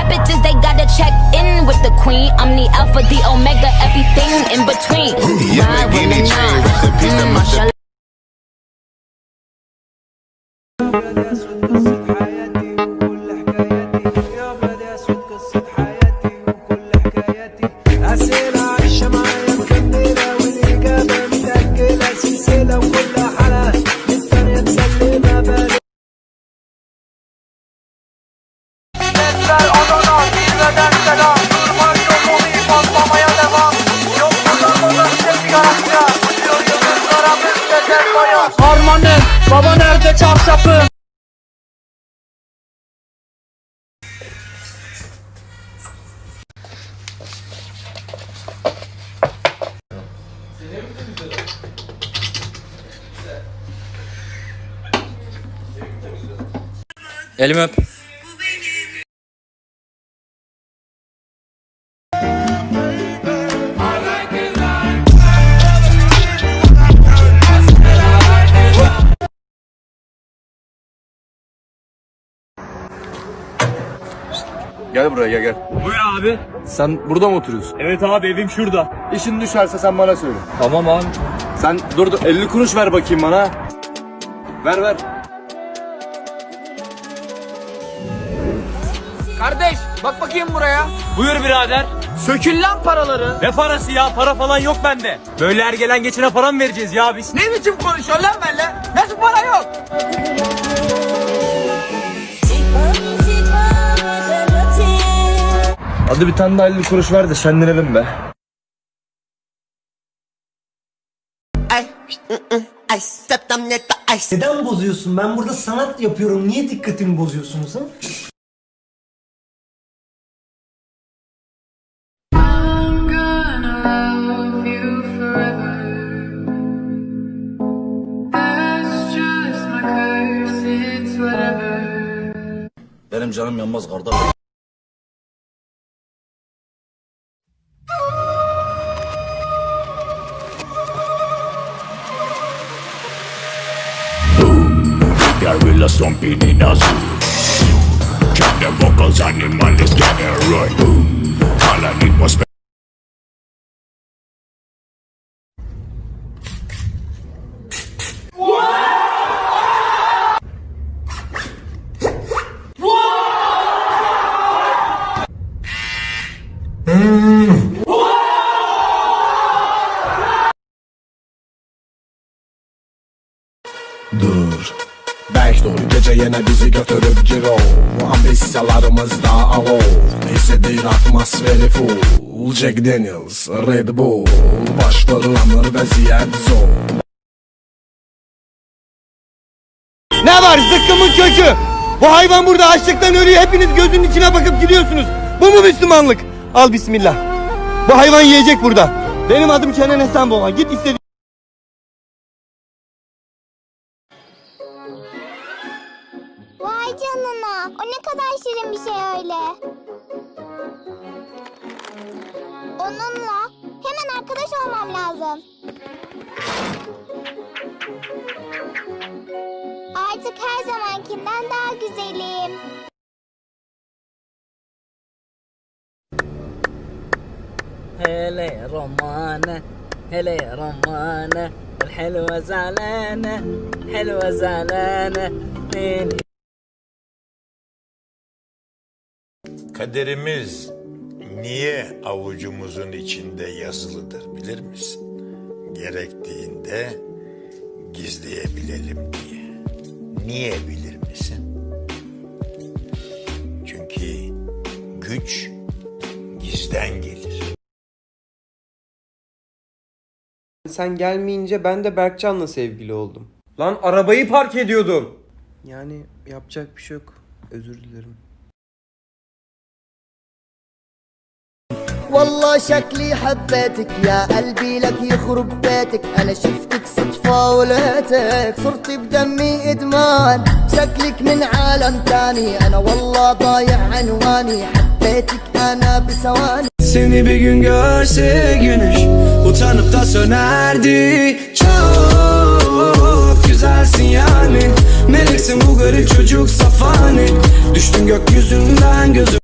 Bad bitches, they gotta check in with the queen. I'm the alpha, the omega, everything in between. Yeah, Lamborghini chain nine. with the piece of Mm, my- Elimi öp. Gel buraya gel gel. Buyur abi. Sen burada mı oturuyorsun? Evet abi evim şurada. İşin düşerse sen bana söyle. Tamam abi. Sen dur dur 50 kuruş ver bakayım bana. Ver ver. Kardeş bak bakayım buraya. Buyur birader. Sökül lan paraları. Ne parası ya? Para falan yok bende. Böyle her gelen geçene para mı vereceğiz ya biz? Ne biçim konuşuyorsun lan benimle? Nasıl para Hadi bir tane daha 50 kuruş ver de şenlenelim be. Neden bozuyorsun? Ben burada sanat yapıyorum. Niye dikkatimi bozuyorsunuz ha? I'm gonna love you Gorilla stomping in a zoo. Check the vocals, animal is getting right. Boom. All I need was. Yine bizi götürüp ciro Ambisyalarımızda alov Hissediyor atmosferi full Jack Daniels, Red Bull Baş fırlanır vaziyet zor Ne var zıkkımın kökü? Bu hayvan burada açlıktan ölüyor. Hepiniz gözünün içine bakıp gidiyorsunuz. Bu mu Müslümanlık? Al bismillah. Bu hayvan yiyecek burada. Benim adım Kenan Esenboğa. Git istediğin canına. O ne kadar şirin bir şey öyle. Onunla hemen arkadaş olmam lazım. Artık her zamankinden daha güzelim. هلا رمانة هلا رمانة الحلوة زعلانة حلوة زعلانة من Kaderimiz niye avucumuzun içinde yazılıdır bilir misin? Gerektiğinde gizleyebilelim diye. Niye bilir misin? Çünkü güç gizden gelir. Sen gelmeyince ben de Berkcan'la sevgili oldum. Lan arabayı park ediyordum. Yani yapacak bir şey yok. Özür dilerim. والله شكلي حبيتك يا قلبي لك يخرب بيتك انا شفتك صدفة ولقيتك صرت بدمي ادمان شكلك من عالم تاني انا والله ضايع عنواني حبيتك انا بثواني Seni bir gün görse güneş Utanıp da sönerdi Çok güzelsin yani Meleksin bu garip çocuk safani Düştün gökyüzünden gözüm